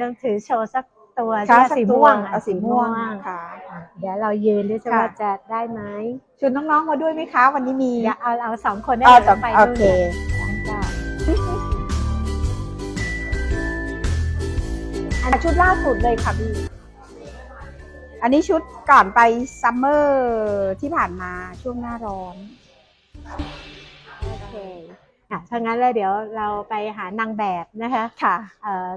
ต้องถือโชว์สักตัวค่ะสีม่วงเอาสีม่วงอะค่ะ เดี๋ยวเรายืนดูจะค่ะ ว่าจะได้ไหมชวนน้องๆมาด้วยไหมคะ วันนี้มีเดี๋ยวเอาเอาสองคนได้อ๋อเลยสองไปโอนู่นเคจ้ะอันชุดล่าสุดเลยค่ะพี่ อันนี้ชุดก่อนไปซัมเมอร์ที่ผ่านมาช่วงหน้าร้อน โอเคอะถ้างั้นแล้วเดี๋ยวเราไปหานางแบบนะคะค่ะ เอ่อ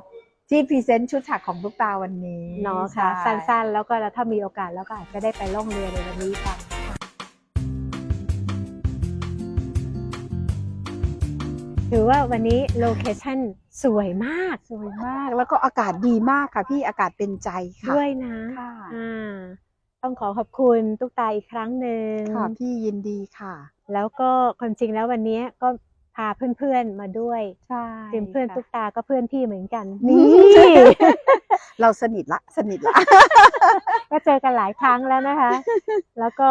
ที่พรีเซนต์ชุดถักของลูกตาวันนี้เนาะค่ะ ใช่สั้นๆ แล้วก็ถ้ามีโอกาสแล้วก็อาจจะได้ไปล่องเรือในวันนี้กัน ถือว่าวันนี้โลเคชั่นสวยมาก สวยมากแล้วก็อากาศดีมากค่ะพี่อากาศเป็นใจค่ะด้วยนะค่ะอ่าต้องขอขอบคุณตุ๊กตาอีกครั้งหนึ่งค่ะพี่ยินดีค่ะ แล้วก็ความจริงแล้ววันนี้ก็ พาเพื่อนๆมาด้วยใช่จริงเพื่อนค่ะตุ๊กตาก็เพื่อนพี่เหมือนกันนี่นี่ เราสนิทละ สนิทละ ก็เจอกันหลายครั้งแล้วนะคะ แล้วก็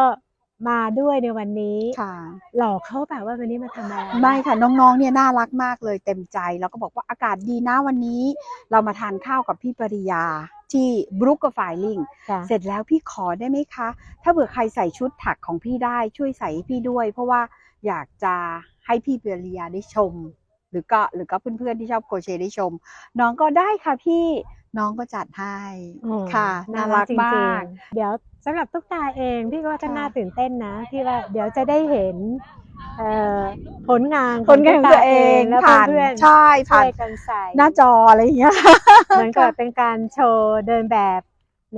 มาด้วยในวันนี้ค่ะ หลอกเขาแบบว่าวันนี้มาทำอะไรไม่ค่ะน้องๆเนี่ยน่ารักมากเลยเต็มใจ แล้วก็บอกว่าอากาศดีนะวันนี้ เรามาทานข้าวกับพี่ปริยาที่บรุกกไฟลิงจ้ะเสร็จแล้วพี่ขอได้ไหมคะ ถ้าเผื่อใครใส่ชุดถักของพี่ได้ช่วยใส่ให้พี่ด้วย เพราะว่าอยากจะ ให้พี่ปริยาได้ชม หรือก็หรือก็เพื่อนๆที่ชอบโครเชต์ได้ชม น้องก็ได้ค่ะพี่น้องก็จัดให้โอ้ค่ะ น่ารักจงมากๆเดี๋ยวสำหรับตุ๊กตาเองพี่ก็ว่าก็ค่ะน่าตื่นเต้นนะที่ว่าเดี๋ยวจะได้เห็นเอ่อผลงานผลงานของตัวเองแล้วผ่านเพื่อนๆใช่ช่ผ่านวยกันใส่หน้าจออะไรอย่างเงี้ยเหมือนกับเป็นการโชว์เดินแบบ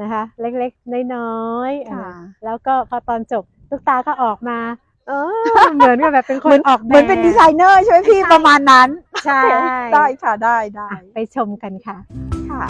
นะคะ เล็กๆ น้อยๆค่ะอ่าแล้วก็พอตอนจบตุ๊กตาก็ออกมา เออเหมือนกับแบบเป็นคนออกแบบ เหมือนเป็นดีไซเนอร์ใช่ไหมพี่ประมาณนั้นใช่ได้ค่ะได้ได้อะไปชมกันค่ะ ค่ะ